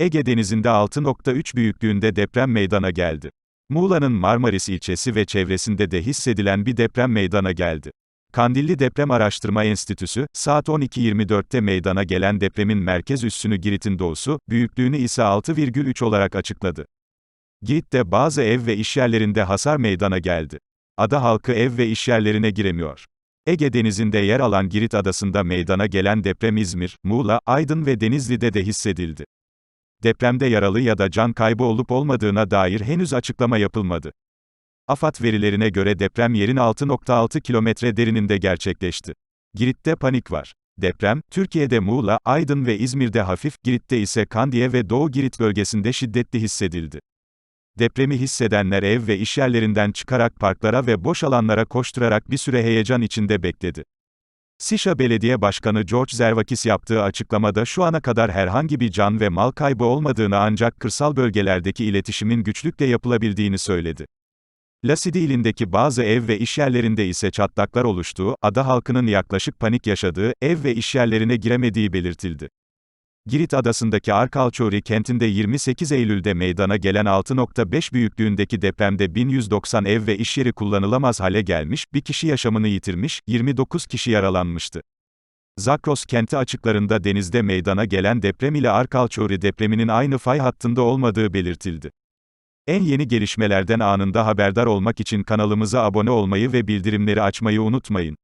Ege Denizi'nde 6.3 büyüklüğünde deprem meydana geldi. Muğla'nın Marmaris ilçesi ve çevresinde de hissedilen bir deprem meydana geldi. Kandilli Deprem Araştırma Enstitüsü, saat 12.24'te meydana gelen depremin merkez üssünü Girit'in doğusu, büyüklüğünü ise 6,3 olarak açıkladı. Girit'te bazı ev ve işyerlerinde hasar meydana geldi. Ada halkı ev ve işyerlerine giremiyor. Ege Denizi'nde yer alan Girit Adası'nda meydana gelen deprem İzmir, Muğla, Aydın ve Denizli'de de hissedildi. Depremde yaralı ya da can kaybı olup olmadığına dair henüz açıklama yapılmadı. AFAD verilerine göre deprem yerin 6.6 kilometre derininde gerçekleşti. Girit'te panik var. Deprem, Türkiye'de Muğla, Aydın ve İzmir'de hafif, Girit'te ise Kandiye ve Doğu Girit bölgesinde şiddetli hissedildi. Depremi hissedenler ev ve işyerlerinden çıkarak parklara ve boş alanlara koşturarak bir süre heyecan içinde bekledi. Sişa Belediye Başkanı George Zervakis yaptığı açıklamada şu ana kadar herhangi bir can ve mal kaybı olmadığını ancak kırsal bölgelerdeki iletişimin güçlükle yapılabildiğini söyledi. Lasidi ilindeki bazı ev ve işyerlerinde ise çatlaklar oluştuğu, ada halkının yaklaşık panik yaşadığı, ev ve işyerlerine giremediği belirtildi. Girit adasındaki Arkalçori kentinde 28 Eylül'de meydana gelen 6.5 büyüklüğündeki depremde 1190 ev ve işyeri kullanılamaz hale gelmiş, bir kişi yaşamını yitirmiş, 29 kişi yaralanmıştı. Zakros kenti açıklarında denizde meydana gelen deprem ile Arkalçori depreminin aynı fay hattında olmadığı belirtildi. En yeni gelişmelerden anında haberdar olmak için kanalımıza abone olmayı ve bildirimleri açmayı unutmayın.